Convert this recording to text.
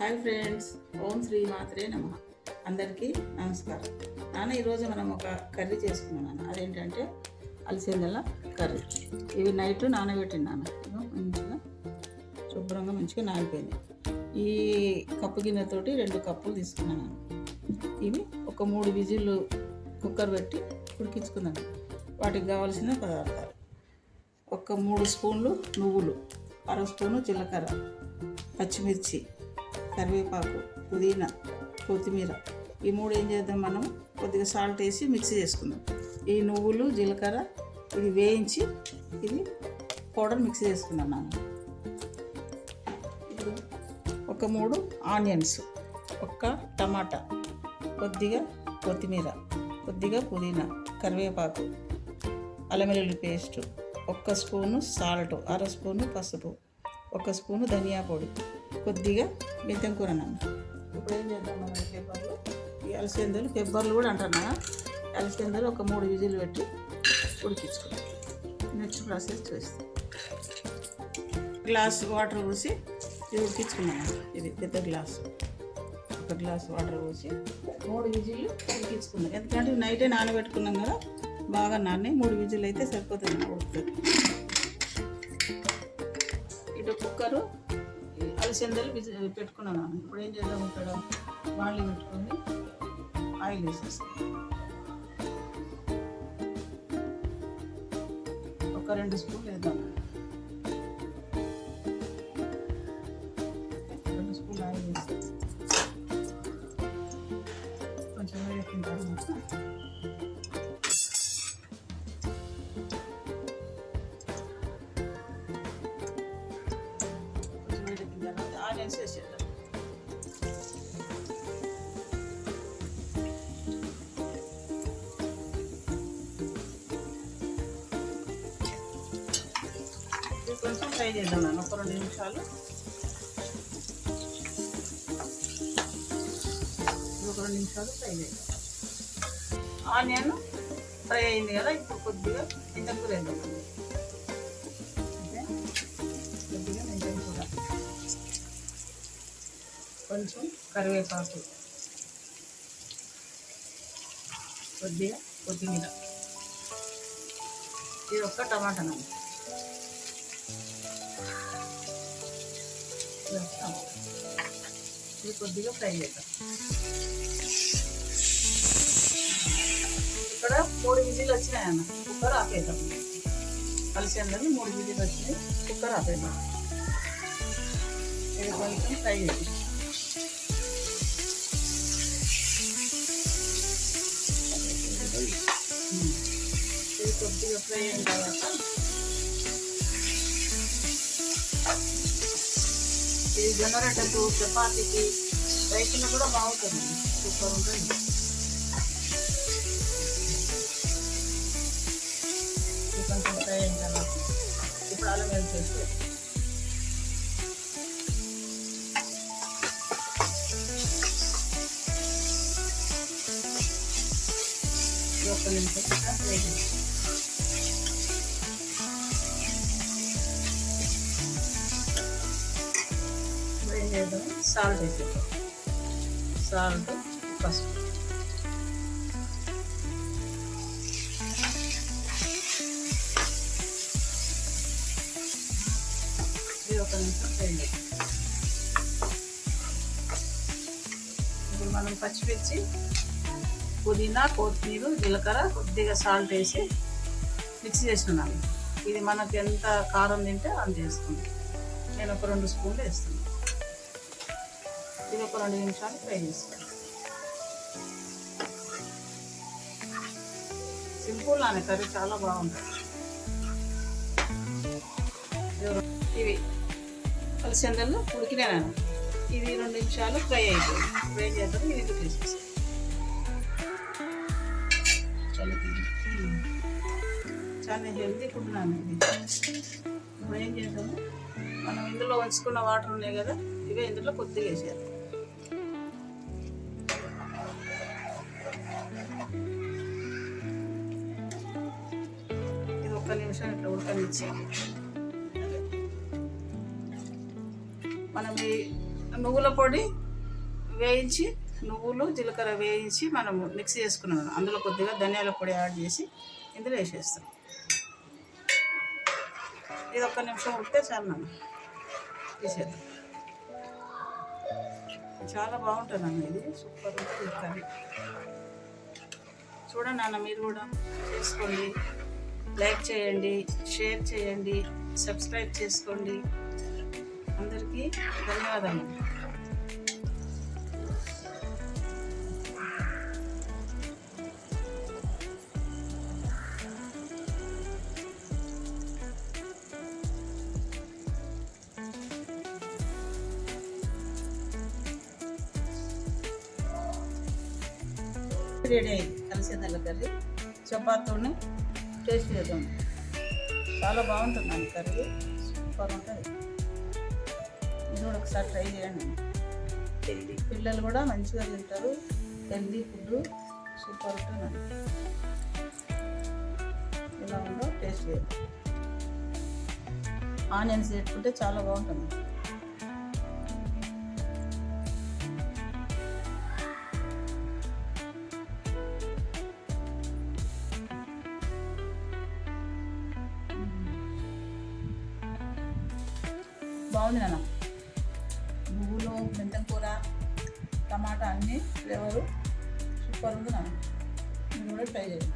Hi friends ఓం శ్రీ మాత్రే నమ. అందరికీ నమస్కారం. నాన్న ఈరోజు మనం ఒక కర్రీ చేసుకున్నాను అదేంటంటే అలసిందల కర్రీ. ఇవి నైట్ నానబెట్టినాను మంచిగా శుభ్రంగా మంచిగా నానిపోయింది. ఈ కప్పు గిన్నెతోటి రెండు కప్పులు తీసుకున్నాను ఇవి ఒక మూడు విజిల్లు కుక్కర్ పెట్టి ఉడికించుకున్నాను వాటికి కావాల్సిన పదార్థాలు. ఒక మూడు స్పూన్లు నువ్వులు అర స్పూను జీలకర్ర పచ్చిమిర్చి కరివేపాకు పుదీనా కొత్తిమీర ఈ మూడు ఏం చేద్దాం మనం? కొద్దిగా సాల్ట్ వేసి మిక్సీ చేసుకుందాం. ఈ నువ్వులు జీలకర్ర ఇది వేయించి ఇది పౌడర్ మిక్సీ చేసుకుందాం మనం. ఇప్పుడు ఒక మూడు ఆనియన్స్ ఒక్క టమాటా కొద్దిగా కొత్తిమీర కొద్దిగా పుదీనా కరివేపాకు అల్లం వెల్లుల్లి పేస్ట్ ఒక్క స్పూను సాల్ట్ అర స్పూను పసుపు ఒక స్పూను ధనియా పొడి కొద్దిగా మెంతం కూర నమ్మ ఇప్పుడు ఏం చేద్దాం మనం పెబ్బర్లు ఈ అలసేందలు పెబ్బర్లు కూడా అంటున్నా అలసేందలు ఒక మూడు విజులు పెట్టి ఉడికించుకోవాలి నెక్స్ట్ ప్రాసెస్ చేస్తాం గ్లాస్ వాటర్ పోసి ఇది ఉడికించుకున్నాను ఇది పెద్ద గ్లాసు. ఒక గ్లాస్ వాటర్ పోసి మూడు విజిల్లు ఉడికించుకున్నాం ఎందుకంటే నైటే నానబెట్టుకున్నాం కదా బాగా నాని మూడు విజిల్లు అయితే సరిపోతుంది ఉడుకుతుంది ఇటు కుక్కరు అలసందలు విజి పెట్టుకున్నాను ఇప్పుడు ఏం చేద్దాం ఇక్కడ? వాళ్ళు పెట్టుకొని ఆయిల్ వేసేస్తాను. ఒక రెండు స్పూన్లు వేద్దాం. రెండు స్పూన్లు ఆయిల్ వేసి కొంచెం వేడిన తర్వాత ఫ్రై చేద్దాం నన్ను ఒక రెండు నిమిషాలు. ఒక రెండు నిమిషాలు ఫ్రై చేద్దాం. ఆనియన్ ఫ్రై అయింది కదా ఇప్పుడు కొద్దిగా మెంతకూర వేద్దాం. కొద్దిగా మెంతకూర కొంచెం కరివేపాకు. కొద్దిగా కొత్తిమీర. ఇది ఒక్క టమాటా నమ్మ వేస్తాం ఇది కొద్దిగా ఫ్రై చేద్దాం ఇక్కడ మూడు విజిల్ వచ్చినాయి అన్న కుక్కర్ ఆపేద్దాం కలిసి అందరినీ మూడు విజిల్ వచ్చినాయి కుక్కర్ ఆపేద్దాం ఇది కొంచెం ఫ్రై చేద్దాం ఉమ్. ఇది కొద్దిగా ఫ్రై అయిన తర్వాత ఇది జొన్నరొట్టెకు చపాతీకి రైతులు కూడా బాగుంటుంది సూపర్ ఉంటుంది ఇది కొంచెం ఫ్రై అయిన తర్వాత ఇప్పుడు అల్లం వెల్లుల్లి పేస్ట్ వేస్తాం. ఇది ఒక్క నిమిషం ఫ్రై చేస్తాం. చేద్దాం సాల్ట్ వేసేద్దాం సాల్ట్ పసుపు. ఇది ఒక నిమిషం ఫ్రై ఇప్పుడు మనం పచ్చిమిర్చి పుదీనా కొత్తిమీర జీలకర్ర కొద్దిగా సాల్ట్ వేసి మిక్స్ చేస్తున్నాను ఇది మనకు ఎంత కారం తింటే అంత వేసుకుంటాం నేను ఒక రెండు స్పూన్లు వేస్తున్నాను. ఇది ఒక రెండు నిమిషాలు ఫ్రై చేస్తాను సింపుల్ నానే కర్రీ చాలా బాగుంటుంది. ఇవి- ఇవి కలిసిందల్లో ఉడికినాను ఇది రెండు నిమిషాలు ఫ్రై అయిపోయింది. ఫ్రై చేద్దాం ఇది ఇంటికి చాలా హెల్తీ ఫుడ్ నాన్న ఇది. ఇప్పుడు ఏం చేద్దాము? మనం ఇందులో ఉంచుకున్న వాటర్ ఉన్నాయి కదా ఇవే ఇందులో కొద్దిగా వేసేయాలి ఒక్క నిమిషం ఇట్లా ఉడకనిచ్చి. మనం ఈ నువ్వుల పొడి వేయించి నువ్వులు జీలకర్ర వేయించి మనం మిక్స్ చేసుకున్నాం. అందులో కొద్దిగా ధనియాల పొడి యాడ్ చేసి ఇందులో వేసేస్తాం. ఇది ఒక్క నిమిషం ఉడితే చాలు మనం తీసేద్దాం చాలా బాగుంటుంది అన్న ఇది. సూపర్ ఉంటుంది కర్రీ చూడండి అన్న మీరు కూడా చేసుకోండి. లైక్ చేయండి షేర్ చేయండి సబ్స్క్రైబ్ చేసుకోండి. అందరికీ ధన్యవాదాలు రెడీ అయింది కలిసేదల్ల కర్రీ చపాతీని టేస్ట్ చేద్దాం. చాలా బాగుంటుంది అండి కర్రీ. సూపర్ ఉంటుంది. ఇది కూడా ఒకసారి ట్రై చేయండి. హెల్దీ. పిల్లలు కూడా మంచిగా తింటారు. Healthy food. సూపర్ ఉంటుందండి. ఎలా ఉందో టేస్ట్ చేయండి ఆనియన్స్ పెట్టుకుంటే చాలా బాగుంటుంది. బాగుంది నాన్న. నువ్వులు మెంతం కూర టమాటా అన్నీ ఫ్లేవరు సూపర్ ఉంది నాన్న. మీరు కూడా ట్రై చేయండి